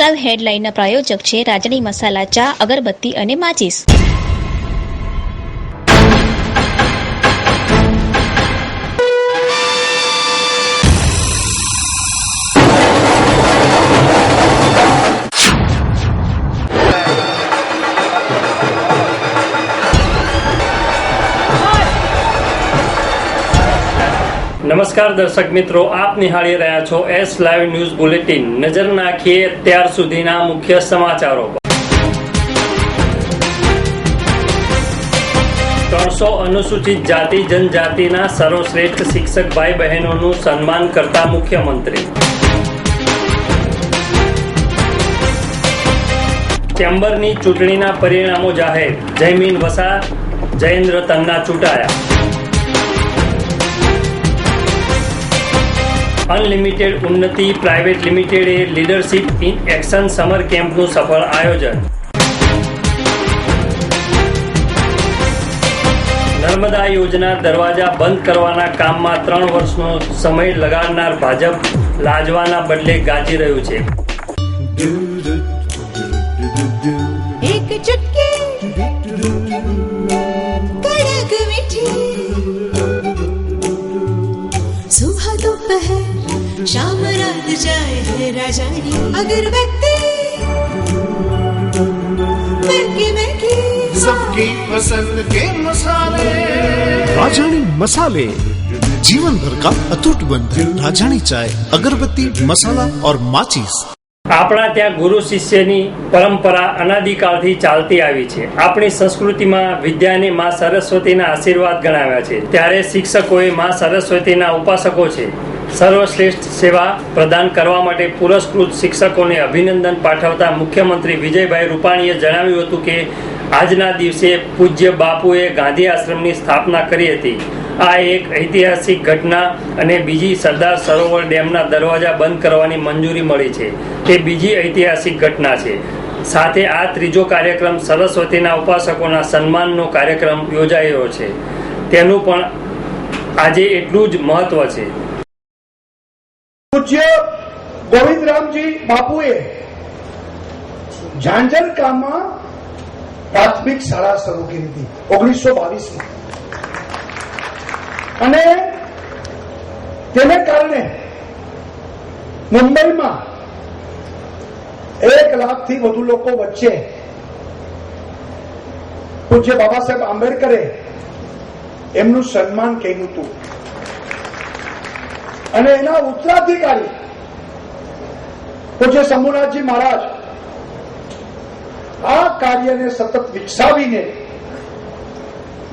S હેડલાઇનના પ્રાયોજક છે. રાજની મસાલા ચા અગરબત્તી અને માચીસ. નમસ્કાર દર્શક મિત્રો, આપ નિહાળી રહ્યા છો એસ લાઈવ ન્યૂઝ બુલેટિન નજર નાખીએ ત્યાર સુધીના મુખ્ય સમાચારો ત્રણસો અનુસૂચિત જાતિ, જનજાતિના સર્વશ્રેષ્ઠ શિક્ષક ભાઈ બહેનોનું સન્માન કરતા મુખ્યમંત્રી. ચેમ્બરની ચૂંટણીના પરિણામો જાહેર. જયમીન વસા, જયેન્દ્ર તન્ના ચૂંટાયા. અનલિમિટેડ ઉન્નતિ પ્રાઇવેટ લિમિટેડે લીડરશિપ ઇન એક્શન સમર કેમ્પનું સફળ આયોજન નર્મદા યોજના દરવાજા બંધ કરવાના કામમાં ત્રણ વર્ષનો સમય લગાડનાર ભાજપ લાજવાના બદલે ગાજી રહ્યું છે एक चुटकी कड़क मीठी सुबह दोपहर शाम रात जाए है राजानी अगरबत्ती महके महके सबकी पसंद के मसाले राजानी मसाले जीवन भर का अटूट बंधन राजानी चाय अगरबत्ती मसाला और माचिस આપણા ત્યાં ગુરુ શિષ્યની પરંપરા અનાદિકાળથી ચાલતી આવી છે આપણી સંસ્કૃતિમાં વિદ્યાને માં સરસ્વતીના આશીર્વાદ ગણાવ્યા છે ત્યારે શિક્ષકોએ માં સરસ્વતીના ઉપાસકો છે સર્વશ્રેષ્ઠ સેવા પ્રદાન કરવા માટે પુરસ્કૃત શિક્ષકોને અભિનંદન પાઠવતા મુખ્યમંત્રી વિજયભાઈ રૂપાણીએ જણાવ્યું હતું કે, આજના દિવસે પૂજ્ય બાપુએ ગાંધી આશ્રમની સ્થાપના કરી હતી. આ એક ઐતિહાસિક ઘટના અને બીજી સરદાર સરોવર ડેમના દરવાજા બંધ કરવાની મંજૂરી મળી છે. તે બીજી ઐતિહાસિક ઘટના છે. સાથે આ ત્રીજો કાર્યક્રમ સરસ્વતીના ઉપાસકોના સન્માનનો કાર્યક્રમ યોજાયો છે. તેનું પણ આજે એટલું જ મહત્વ છે. પૂજ્ય ગોવિંદરામજી બાપુએ, ઝાંઝર ગામમાં પ્રાથમિક શાળા શરૂ કરી હતી, ઓગણીસો બાવીસમાં. અને તેને કારણે મુંબઈમાં એક લાખથી વધુ લોકો વચ્ચે પૂજ્ય બાબા સાહેબ આંબેડકરે એમનું સન્માન કર્યું હતું. અને એના ઉત્તરાધિકારી. પૂજ્ય શંભુનાથજી મહારાજ આ કાર્યને સતત વિકસાવીને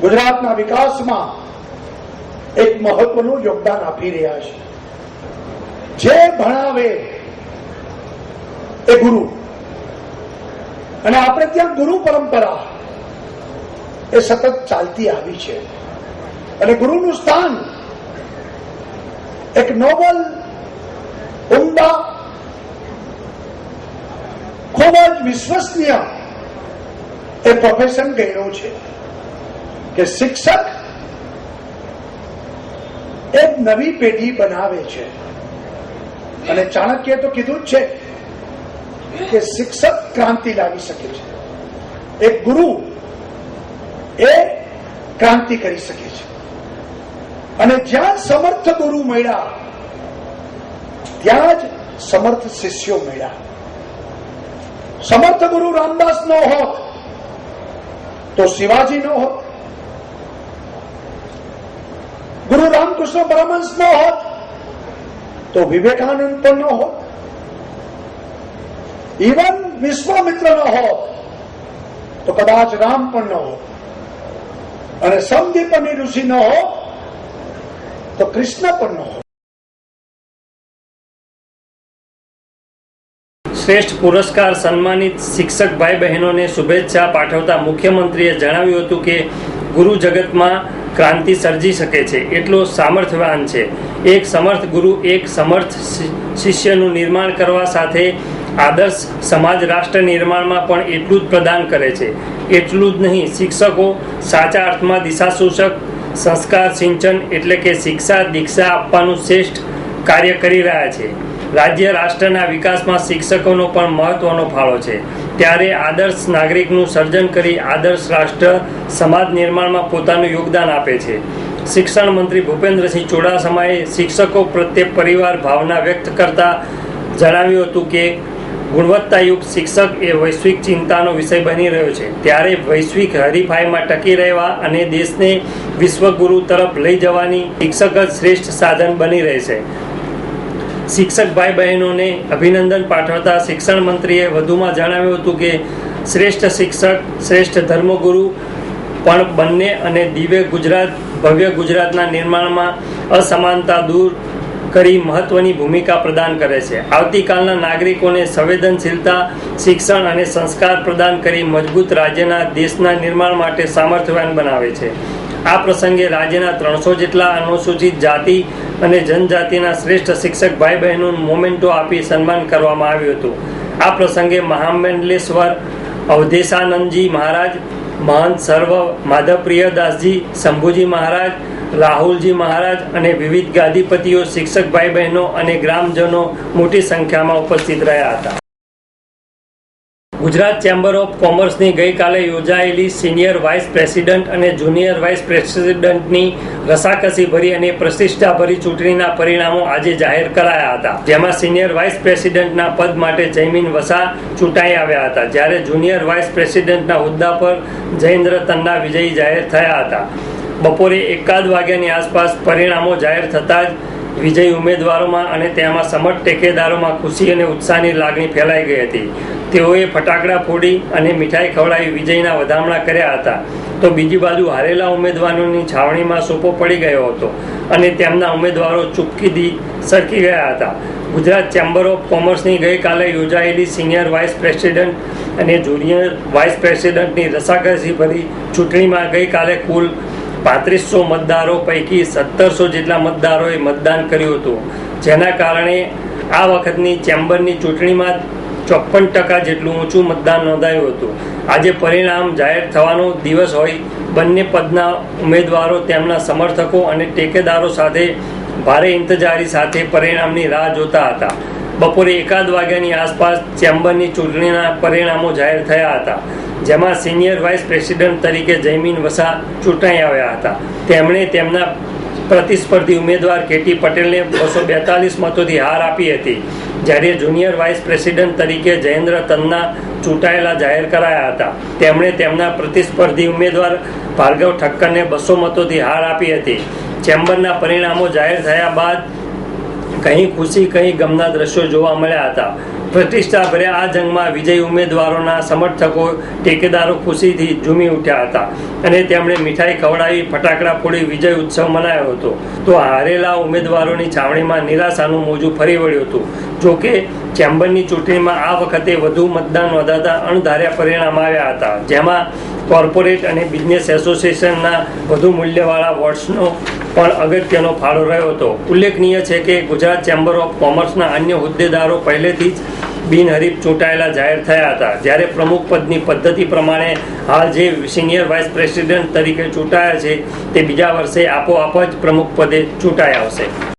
ગુજરાતના વિકાસમાં એક મહત્વનું યોગદાન આપી રહ્યા છે. જે ભણાવે એ ગુરુ. અને આપણે ત્યાં ગુરુ પરંપરા એ સતત ચાલતી આવી છે. અને ગુરુનું સ્થાન એક નોબલ ઉમદા ખૂબ જ વિશ્વસનીય એ પ્રોફેશન ગયેલો છે કે શિક્ષક એક નવી પેઢી બનાવે છે. અને ચાણક્ય તો કીધું જ છે કે શિક્ષક ક્રાંતિ લાવી શકે છે. એક ગુરુ એ ક્રાંતિ કરી શકે છે. અને જ્યાં સમર્થ ગુરુ મળ્યા, ત્યાં જ સમર્થ શિષ્યો મળ્યા. સમર્થ ગુરુ રામદાસ નો હોત, તો શિવાજી નો હોત. ગુરુ રામકૃષ્ણ પરમહંસ નો હોત, તો વિવેકાનંદ પણ નો હોત. ઇવન વિશ્વામિત્ર નો હોત, તો કદાચ રામ પણ ન હોત. અને સમદીપની ઋષિ ન હોત તો કૃષ્ણ પણ ન હોય. શ્રેષ્ઠ પુરસ્કાર સન્માનિત શિક્ષક ભાઈ બહેનોને શુભેચ્છા પાઠવતા મુખ્યમંત્રીએ જણાવ્યું હતું કે, ગુરુ જગતમાં ક્રાંતિ સર્જી શકે છે, એટલો સામર્થ્યવાન છે. એક સમર્થ ગુરુ, એક સમર્થ શિષ્યનું નિર્માણ કરવા સાથે આદર્શ સમાજ રાષ્ટ્ર નિર્માણમાં પણ એટલું જ પ્રદાન કરે છે. એટલું જ નહીં, શિક્ષકો સાચા અર્થમાં દિશાસૂચક સંસ્કાર, સિંચન એટલે કે શિક્ષા, દીક્ષા આપવાનું શ્રેષ્ઠ કાર્ય કરી રહ્યા છે. રાજ્ય રાષ્ટ્રના વિકાસમાં શિક્ષકોનો પણ મહત્વનો ફાળો છે. ત્યારે આદર્શ નાગરિકનું સર્જન કરી આદર્શ રાષ્ટ્ર સમાજ નિર્માણમાં પોતાનું યોગદાન આપે છે. શિક્ષણ મંત્રી ભૂપેન્દ્રસિંહ ચુડાસમાએ શિક્ષકો પ્રત્યે પરિવાર ભાવના વ્યક્ત કરતા જણાવ્યું હતું કે ગુણવત્તાયુક્ત શિક્ષક એ વૈશ્વિક ચિંતાનો વિષય બની રહ્યો છે. ત્યારે વૈશ્વિક હરીફાઈમાં ટકી રહેવા અને દેશને વિશ્વગુરુ તરફ લઈ જવાની શિક્ષક જ શ્રેષ્ઠ સાધન બની રહેશે શિક્ષક ભાઈ બહેનોને અભિનંદન પાઠવતા શિક્ષણ મંત્રીએ વધુમાં જણાવ્યું હતું કે, શ્રેષ્ઠ શિક્ષક, શ્રેષ્ઠ ધર્મગુરુ પણ બંને અને દિવ્ય ગુજરાત, ભવ્ય ગુજરાતના નિર્માણમાં અસમાનતા દૂર કરી મહત્વની ભૂમિકા પ્રદાન કરે છે. આવતીકાલના નાગરિકોને સંવેદનશીલતા, શિક્ષણ અને સંસ્કાર પ્રદાન કરી મજબૂત રાજ્યના દેશના નિર્માણ માટે સામર્થ્યવાન બનાવે છે. આ પ્રસંગે રાજ્યના ત્રણસો જેટલા અનુસૂચિત જાતિ અને જનજાતિના શ્રેષ્ઠ શિક્ષક ભાઈ બહેનોનું મોમેન્ટો આપી સન્માન કરવામાં આવ્યું હતું. આ પ્રસંગે મહામંડલેશ્વર અવધેશાનંદજી મહારાજ, મહંત સર્વ માધવ પ્રિયદાસજી શંભુજી મહારાજ રાહુલજી મહારાજ અને વિવિધ ગાદીપતિઓ, શિક્ષક ભાઈ બહેનો અને ગ્રામજનો મોટી સંખ્યામાં ઉપસ્થિત રહ્યા હતા. ગુજરાત ચેમ્બર ઓફ કોમર્સની ગઈકાલે યોજાયેલી સિનિયર વાઇસ પ્રેસિડન્ટ અને જુનિયર વાઇસ પ્રેસિડન્ટની રસાકસી ભરી અને પ્રતિષ્ઠાભરી ચૂંટણીના પરિણામો આજે જાહેર કરાયા હતા. જેમાં સિનિયર વાઇસ પ્રેસિડન્ટના પદ માટે જયમીન વસા ચૂંટાઈ આવ્યા હતા. જ્યારે જુનિયર વાઇસ પ્રેસિડન્ટના હોદ્દા પર જયેન્દ્ર તન્ના વિજયી જાહેર થયા હતા. બપોરે એકાદ વાગ્યાની આસપાસ પરિણામો જાહેર થતાં જ વિજય ઉમેદવારોમાં અને તેમાં સમર્થ ટેકેદારોમાં ખુશી અને ઉત્સાહની લાગણી ફેલાઈ ગઈ હતી. તેઓએ ફટાકડા ફોડી અને મીઠાઈ ખવડાવી વિજયના વધામણા કર્યા હતા. તો બીજી બાજુ હારેલા ઉમેદવારોની છાવણીમાં સોપો પડી ગયો હતો અને તેમના ઉમેદવારો ચૂપકીદી સરકી ગયા હતા. ગુજરાત ચેમ્બર ઓફ કોમર્સની ગઈકાલે યોજાયેલી સિનિયર વાઇસ પ્રેસિડન્ટ અને જુનિયર વાઇસ પ્રેસિડન્ટની રસાકસી ભરી ચૂંટણીમાં ગઈકાલે કુલ પાંત્રીસો મતદારો પૈકી સત્તરસો જેટલા મતદારોએ મતદાન કર્યું હતું. જેના કારણે આ વખતની ચેમ્બરની ચૂંટણીમાં ચોપન ટકા જેટલું ઊંચું મતદાન નોંધાયું હતું. આજે પરિણામ જાહેર થવાનો દિવસ હોય, બંને પદના ઉમેદવારો તેમના સમર્થકો અને ટેકેદારો સાથે ભારે ઇંતજારી સાથે પરિણામની રાહ જોતા હતા. બપોરે એકાદ વાગ્યાની આસપાસ ચેમ્બરની ચૂંટણીના પરિણામો જાહેર થયા હતા. જેમાં સિનિયર વાઇસ પ્રેસિડન્ટ તરીકે જયમીન વસા ચૂંટાઈ આવ્યા હતા. તેમણે તેમના પ્રતિસ્પર્ધી ઉમેદવાર કેટી પટેલને બસો બેતાલીસ મતોથી હાર આપી હતી. જ્યારે જુનિયર વાઇસ પ્રેસિડન્ટ તરીકે જયેન્દ્ર તન્ના ચૂંટાયેલા જાહેર કરાયા હતા. તેમણે તેમના પ્રતિસ્પર્ધી ઉમેદવાર ભાર્ગવ ઠક્કરને બસો મતોથી હાર આપી હતી. ચેમ્બરના પરિણામો જાહેર થયા બાદ કहीं ખુશી કहीं ગમના દ્રશ્યો જોવા મળ્યા હતા. પ્રતિષ્ઠા ભર્યા આ જંગમાં વિજય ઉમેદવારોના સમર્થકો, ટેકેદારો ખુશીથી ઝૂમી ઉઠ્યા હતા અને તેમણે મીઠાઈ ખવડાવી, ફટાકડા ફોડી વિજય ઉત્સવ મનાયો હતો. તો હારેલા ઉમેદવારોની છાવણીમાં નિરાશાનું મોજું ફરી વળ્યું હતું. જોકે ચેમ્બરની ચૂંટણીમાં આ વખતે વધુ મતદાન નોંધાતા અણધાર્યા પરિણામ આવ્યા હતા, જેમાં કોર્પોરેટ અને બિઝનેસ એસોસિએશનના વધુ મૂલ્યવાળા વોર્ડ્સનો પણ અગત્યનો ફાળો રહ્યો હતો. ઉલ્લેખનીય છે કે ગુજરાત ચેમ્બર ઓફ કોમર્સના અન્ય હોદ્દેદારો પહેલેથી જ બિનહરીફ ચૂંટાયેલા જાહેર થયા હતા. જ્યારે પ્રમુખ પદની પદ્ધતિ પ્રમાણે હાલ જે સિનિયર વાઇસ પ્રેસિડેન્ટ તરીકે ચૂંટાયા છે, તે બીજા વર્ષે આપોઆપ જ પ્રમુખ પદે ચૂંટાઈ આવશે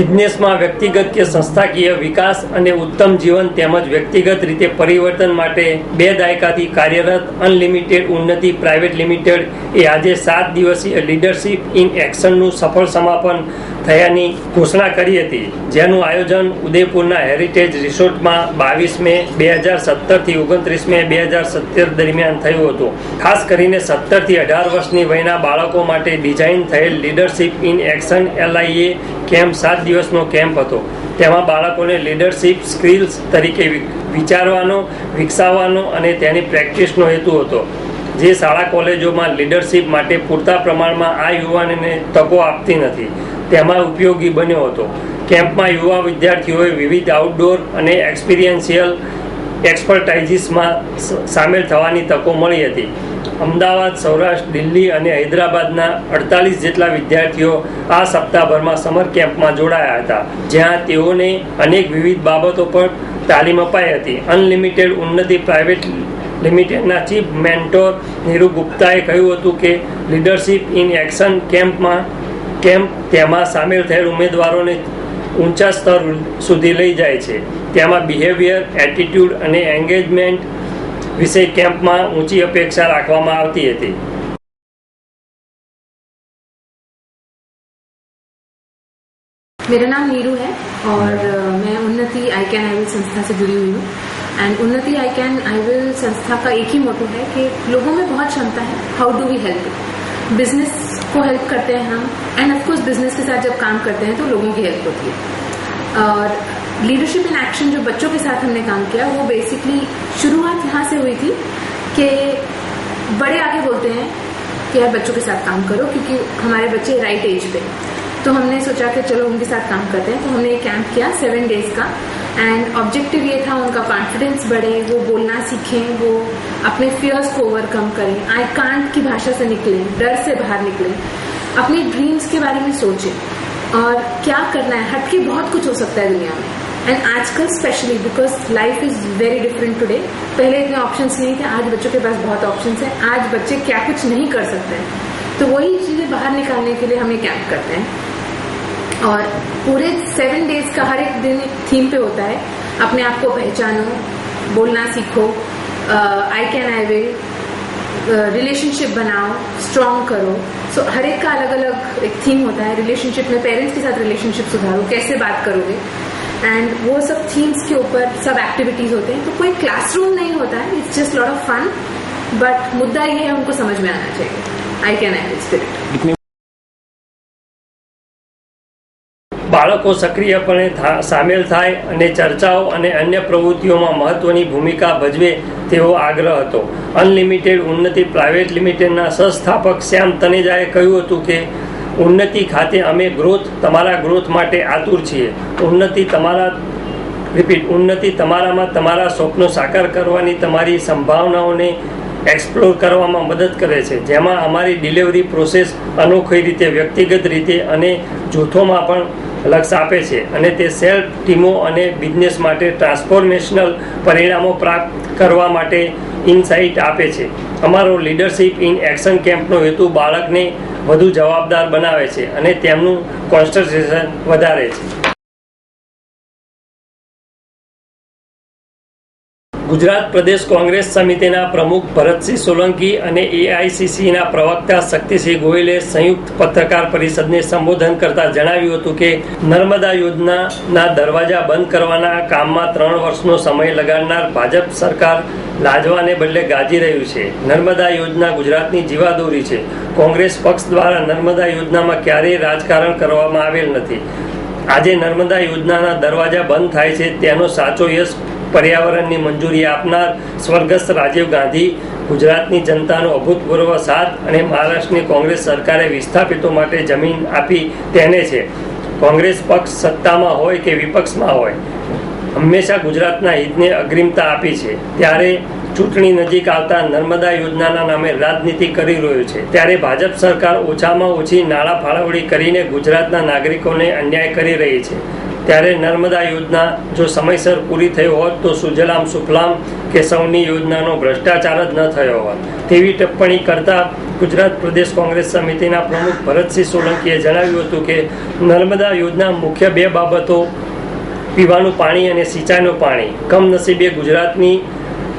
બિઝનેસમાં વ્યક્તિગત કે સંસ્થાકીય વિકાસ અને ઉત્તમ જીવન તેમજ વ્યક્તિગત રીતે પરિવર્તન માટે બે દાયકાથી કાર્યરત અનલિમિટેડ ઉન્નતિ પ્રાઇવેટ લિમિટેડ એ આજે સાત દિવસીય લીડરશિપ ઇન એક્શનનું સફળ સમાપન થયાની ઘોષણા કરી હતી, જેનું આયોજન ઉદયપુરના હેરિટેજ રિસોર્ટમાં બાવીસ મે બે હજાર સત્તરથી ઓગણત્રીસ મે બે હજાર સત્તર દરમિયાન થયું હતું. ખાસ કરીને સત્તરથી અઢાર વર્ષની વયના બાળકો માટે ડિઝાઇન થયેલ leadership in action LIA camp સાત દિવસનો કેમ્પ હતો. તેમાં બાળકોને લીડરશિપ સ્કિલ્સ તરીકે વિચારવાનો, વિકસાવવાનો અને તેની પ્રેક્ટિસનો હેતુ હતો. જે શાળા કોલેજોમાં લીડરશિપ માટે પૂરતા પ્રમાણમાં આ યુવાનને તકો આપતી નથી. તેમાં ઉપયોગી બન્યો હતો. કેમ્પમાં યુવા વિદ્યાર્થીઓએ વિવિધ આઉટડોર અને એક્સપિરિયન્સિયલ એક્સપર્ટાઇઝીસમાં સામેલ થવાની તકો મળી હતી. અમદાવાદ, સૌરાષ્ટ્ર, દિલ્હી અને હૈદરાબાદના અડતાલીસ જેટલા વિદ્યાર્થીઓ આ સપ્તાહભરમાં સમર કેમ્પમાં જોડાયા હતા, જ્યાં તેઓને અનેક વિવિધ બાબતો પર તાલીમ અપાઈ હતી. અનલિમિટેડ ઉન્નતિ પ્રાઇવેટ લિમિટેડના ચીફ મેન્ટોર નીરુ ગુપ્તાએ કહ્યું હતું કે લીડરશિપ ઇન એક્શન કેમ્પમાં કેમ્પ તેમાં સામેલ થયેલ ઉમેદવારોને ઊંચા સ્તર સુધી લઈ જાય છે તેમાં બિહેવિયર એટીટ્યુડ અને એન્ગેજમેન્ટ વિશે કેમ્પમાં ઊંચી અપેક્ષા રાખવામાં આવતી હતી मेरा नाम नीरू है और अ, मैं उन्नति आई कैन आई विल संस्था से जुड़ी हुई हूँ एंड उन्नति आई कैन आई विल संस्था का एक ही मोटो है कि लोगों में बहुत क्षमता है how do we help business को हेल्प करते हैं हम एंड ऑफकोर्स बिज़नेस के साथ जब काम करते हैं तो लोगों की हेल्प होती है। और लीडरशिप इन एक्शन जो बच्चों के साथ हमने काम किया, वो बेसिकली शुरुआत यहाँ से हुई थी कि बड़े आगे बोलते हैं कि यार बच्चों के साथ काम करो, क्योंकि हमारे बच्चे राइट एज पे। तो हमने सोचा कि चलो उनके साथ काम करते हैं तो हमने एक कैंप किया सेवन डेज़ का। एंड ऑब्जेक्टिव ये था उनका कॉन्फिडेंस बढ़े, वो बोलना सीखें, वो अपने फियर्स को ओवरकम करें। आई कांट की भाषा से निकलें, डर से बाहर निकलें। अपने ड्रीम्स के बारे में सोचें। और क्या करना है? हटके बहुत कुछ हो सकता है दुनिया में। एंड आजकल specially because life is very different today पहले इतने ऑप्शंस नहीं थे, आज बच्चों के पास बहुत ऑप्शंस हैं। आज बच्चे क्या कुछ नहीं कर सकते हैं। तो वही चीज़ें बाहर निकालने के लिए हम कैंप करते हैं? और पूरे सेवन डेज़ का हर एक दिन थीम पे होता है। अपने आप को पहचानो, बोलना सीखो I can I will relationship बनाओ स्ट्रांग करो। सो हर एक का अलग अलग एक थीम होता है रिलेशनशिप में पेरेंट्स के साथ रिलेशनशिप सुधारो, कैसे बात करोगे? एंड वो सब थीम्स के ऊपर सब एक्टिविटीज़ होते हैं। तो कोई क्लासरूम नहीं होता है it's just lot of fun but मुद्दा ये है उनको समझ में आना चाहिए। आई कैन आई स्पिरिट બાળકો સક્રિયપણે સામેલ થાય અને ચર્ચાઓ અને અન્ય પ્રવૃત્તિઓમાં મહત્વની ભૂમિકા ભજવે તેવો આગ્રહ હતો. અનલિમિટેડ ઉન્નતિ પ્રાઇવેટ લિમિટેડના સંસ્થાપક શ્યામ તનેજાએ કહ્યું હતું કે, ઉન્નતિ ખાતે અમે ગ્રોથ, તમારા ગ્રોથ માટે આતુર છીએ. ઉન્નતિ તમારા, રિપીટ, ઉન્નતિ તમારામાં તમારા સ્વપ્નો સાકાર કરવાની તમારી સંભાવનાઓને એક્સપ્લોર કરવામાં મદદ કરે છે. જેમાં અમારી ડિલિવરી પ્રોસેસ અનોખી રીતે વ્યક્તિગત રીતે અને જૂથોમાં પણ લક્ષ આપે છે અને તે સેલ્ફ ટીમો અને બિઝનેસ માટે ટ્રાન્સફોર્મેશનલ પરિણામો પ્રાપ્ત કરવા માટે ઇનસાઇટ આપે છે. અમારો લીડરશિપ ઇન એક્શન કેમ્પનો હેતુ બાળકને વધુ જવાબદાર બનાવે છે અને તેમનું કોન્સન્ટ્રેશન વધારે છે. ગુજરાત પ્રદેશ કોંગ્રેસ સમિતિના પ્રમુખ ભરતસિંહ સોલંકી અને એઆઈસીસીના પ્રવક્તા શક્તિસિંહ ગોયલે સંયુક્ત પત્રકાર પરિષદને સંબોધન કરતા જણાવ્યું હતું કે, નર્મદા યોજનાના દરવાજા બંધ કરવાના કામમાં ત્રણ વર્ષનો સમય લગાડનાર ભાજપ સરકાર લાજવાને બદલે ગાજી રહ્યું છે. નર્મદા યોજના ગુજરાતની જીવાદોરી છે. કોંગ્રેસ પક્ષ દ્વારા નર્મદા યોજનામાં ક્યારેય રાજકારણ કરવામાં આવેલ નથી. આજે નર્મદા યોજનાના દરવાજા બંધ થાય છે, તેનો સાચો યશ પર્યાવરણની મંજૂરી આપનાર સ્વર્ગસ્થ રાજીવ ગાંધી ગુજરાતની જનતાનો અભૂતપૂર્વ સાથ અને મહારાષ્ટ્રની કોંગ્રેસ સરકારે વિસ્થાપિતો માટે જમીન આપી તેને છે. કોંગ્રેસ પક્ષ સત્તામાં હોય કે વિપક્ષમાં હોય, હંમેશા ગુજરાતના હિતને અગ્રિમતા આપી છે. ત્યારે ચૂંટણી નજીક આવતા નર્મદા યોજનાના નામે રાજનીતિ કરી રહ્યું છે. ત્યારે ભાજપ સરકાર ઓછામાં ઓછી નાણાં ફાળવણી કરીને ગુજરાતના નાગરિકોને અન્યાય કરી રહી છે. ત્યારે નર્મદા યોજના જો સમયસર પૂરી થઈ હોત તો સુજલામ સુફલામ કે સૌની યોજનાનો ભ્રષ્ટાચાર જ ન થયો હોત. તેવી ટિપ્પણી કરતા ગુજરાત પ્રદેશ કોંગ્રેસ સમિતિના પ્રમુખ ભરતસિંહ સોલંકીએ જણાવ્યું હતું કે નર્મદા યોજના મુખ્ય બે બાબતો પીવાનું પાણી અને સિંચાઈનું પાણી. કમનસીબે ગુજરાતની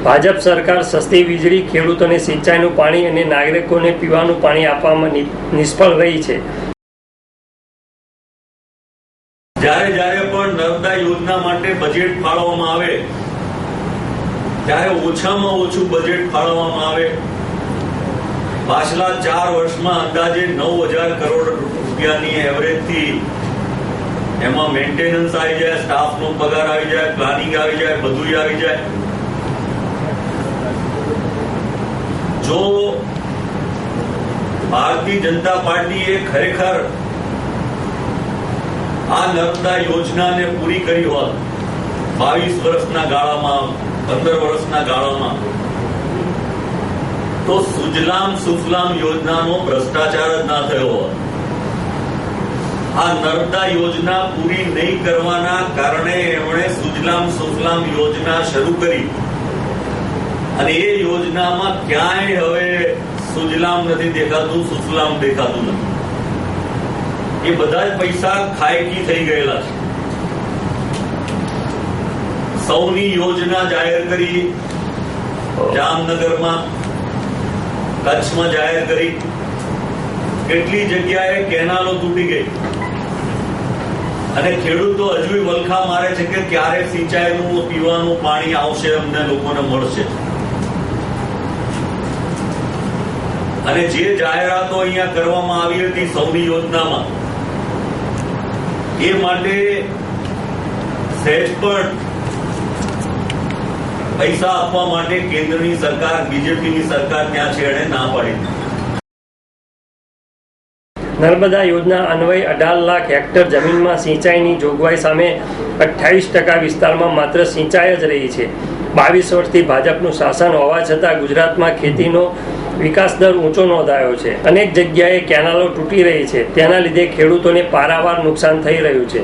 ભાજપ સરકાર સસ્તી વીજળી, ખેડૂતોને સિંચાઈનું પાણી અને નાગરિકોને પીવાનું પાણી આપવામાં નિષ્ફળ રહી છે. જ્યારે જ્યારે પણ નર્મદા યોજના માટે બજેટ ફાળવવામાં આવે, ત્યારે ઓછામાં ઓછું બજેટ ફાળવવામાં આવે. પાછલા ચાર વર્ષમાં અંદાજે નવ હજાર કરોડ રૂપિયાની એવરેજથી એમાં મેન્ટેનન્સ આવી જાય સ્ટાફનો પગાર આવી જાય પ્લાનિંગ આવી જાય, બધું આવી જાય. જો ભારતીય જનતા પાર્ટીએ ખરેખર આ નર્મદા યોજનાને પૂરી કરી હોત, બાવીસ વર્ષના ગાળામાં, પંદર વર્ષના ગાળામાં. તો સુજલામ સુફલામ યોજનાનો ભ્રષ્ટાચાર જ ના થયો હોત. આ નર્મદા યોજના પૂરી નહીં કરવાના કારણે એમણે સુજલામ સુફલામ યોજના શરૂ કરી. અને એ યોજનામાં ક્યાંય હવે સુજલામ નથી દેખાતું, સુફલામ દેખાતું નથી. એ બધા જ પૈસા ખાયકી થઈ ગયેલા છે. સૌની યોજના જાહેર કરી, જામનગરમાં કચ્છમાં જાહેર કરી. કેટલી જગ્યાએ કેનાલો તૂટી ગઈ. અને ખેડૂતો હજુ વલખા મારે છે કે ક્યારે સિંચાઈનું, પીવાનું પાણી આવશે, અમને લોકોને મળશે. અને જે જાહેરાતો અહીંયા કરવામાં આવી હતી સૌની યોજનામાં એ માટે સહેજ પણ પૈસા આપવા માટે કેન્દ્રની સરકાર, બીજેપીની સરકાર ત્યાં છે એને ના પાડી. નર્મદા યોજના અન્વયે અઢાર લાખ હેક્ટર જમીનમાં સિંચાઈની જોગવાઈ સામે અઠ્યાવીસ ટકા વિસ્તારમાં માત્ર સિંચાઈ જ રહી છે. બાવીસ વર્ષથી ભાજપનું શાસન હોવા છતાં ગુજરાતમાં ખેતીનો વિકાસ દર ઊંચો નોંધાયો છે. અનેક જગ્યાએ કેનાલો તૂટી રહી છે. તેના લીધે ખેડૂતોને પારાવાર નુકસાન થઈ રહ્યું છે.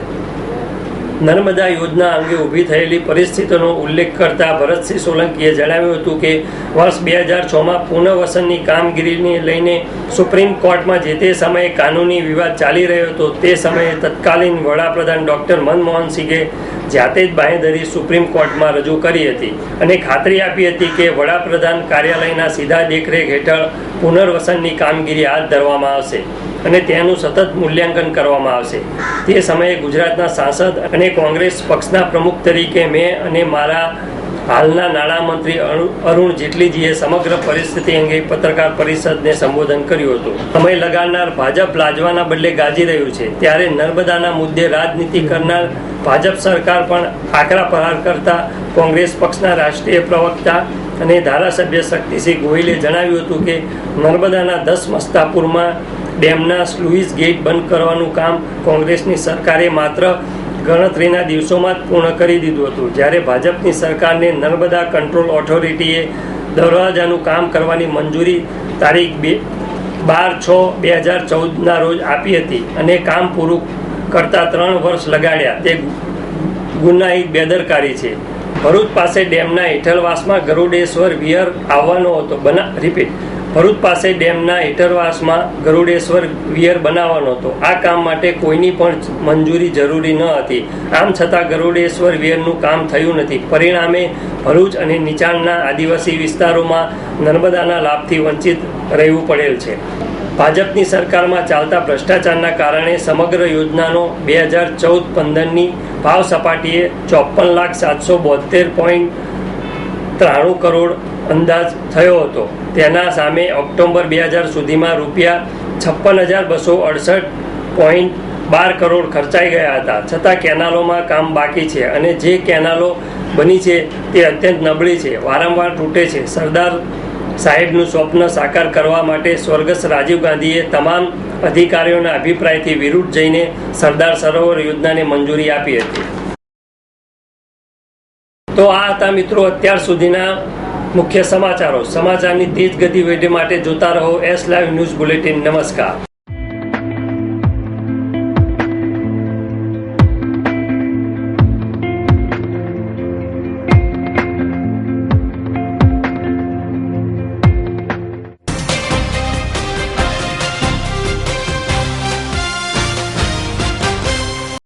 નર્મદા યોજના અંગે ઊભી થયેલી પરિસ્થિતિનો ઉલ્લેખ કરતા ભરતસિંહ સોલંકીએ જણાવ્યું હતું કે, વર્ષ બે હજાર છમાં પુનઃવસનની કામગીરીને લઈને સુપ્રીમ કોર્ટમાં જે તે સમયે કાનૂની વિવાદ ચાલી રહ્યો હતો, તે સમયે તત્કાલીન વડાપ્રધાન ડૉક્ટર મનમોહન સિંહે જાતે જ બાંહેધરી સુપ્રીમ કોર્ટમાં રજૂ કરી હતી અને ખાતરી આપી હતી કે વડાપ્રધાન કાર્યાલયના સીધા દેખરેખ હેઠળ પુનર્વસનની કામગીરી હાથ ધરવામાં આવશે અને તેનું સતત મૂલ્યાંકન કરવામાં આવશે. તે સમયે ગુજરાતના સાંસદ અને કોંગ્રેસ પક્ષના પ્રમુખ તરીકે મેં અને મારા હાલના નાણામંત્રી અરુ- અરુણ જેટલીજીએ સમગ્ર પરિસ્થિતિ અંગે પત્રકાર પરિષદને સંબોધન કર્યું હતું. સમય લગાડનાર ભાજપ લાજવાના બદલે ગાજી રહ્યું છે. ત્યારે નર્મદાના મુદ્દે રાજનીતિ કરનાર ભાજપ સરકાર પણ આકરા પ્રહાર કરતા કોંગ્રેસ પક્ષના રાષ્ટ્રીય પ્રવક્તા અને ધારાસભ્ય શક્તિસિંહ ગોહિલે જણાવ્યું હતું કે નર્મદાના દસ મસ્તાપુરમાં ડેમના સ્લુઇસ ગેટ બંધ કરવાનું કામ કોંગ્રેસની સરકારે માત્ર ગણતરીના દિવસોમાં જ પૂર્ણ કરી દીધું હતું. જ્યારે ભાજપની સરકારને નર્મદા કંટ્રોલ ઓથોરિટીએ દરવાજાનું કામ કરવાની મંજૂરી તારીખ બે બાર છ બે હજાર ચૌદના રોજ આપી હતી અને કામ પૂરું કરતા ત્રણ વર્ષ લગાડ્યા. તે ગુનાહિત બેદરકારી છે. ભરૂચ પાસે ડેમના હેઠળવાસમાં ગરુડેશ્વર વિહર આવવાનો હતો. બના રિપીટ ભરૂચ પાસે ડેમના હેઠળવાસમાં ગરુડેશ્વર વિહર બનાવવાનો હતો. આ કામ માટે કોઈની પણ મંજૂરી જરૂરી ન હતી. આમ છતાં ગરુડેશ્વર વિહરનું કામ થયું નથી. પરિણામે ભરૂચ અને નીચાણના આદિવાસી વિસ્તારોમાં નર્મદાના લાભથી વંચિત રહેવું પડેલ છે. ભાજપની સરકારમાં ચાલતા ભ્રષ્ટાચારના કારણે સમગ્ર યોજનાનો બે હજાર ચૌદ પંદરની ભાવ સપાટીએ ચોપન લાખ સાતસો બોતેર પોઈન્ટ ત્રાણું કરોડ અંદાજ થયો હતો. તેના સામે ઓક્ટોબર બે હજાર સુધીમાં રૂપિયા છપ્પન હજાર બસો અડસઠ પોઈન્ટ બાર કરોડ ખર્ચાઈ ગયા હતા. છતાં કેનાલોમાં કામ બાકી છે અને જે કેનાલો બની છે તે અત્યંત નબળી છે. વારંવાર તૂટે છે. સરદાર સાહેબનું સ્વપ્ન સાકાર કરવા માટે સ્વર્ગસ્થ રાજીવ ગાંધીએ તમામ અધિકારીઓના અભિપ્રાયથી વિરુદ્ધ જઈને સરદાર સરોવર યોજનાને મંજૂરી આપી હતી. તો આ હતા મિત્રો અત્યાર સુધીના મુખ્ય સમાચારો. સમાચારની તેજ ગતિ માટે જોતા રહો એસ લાઈવ ન્યૂઝ બુલેટિન નમસ્કાર.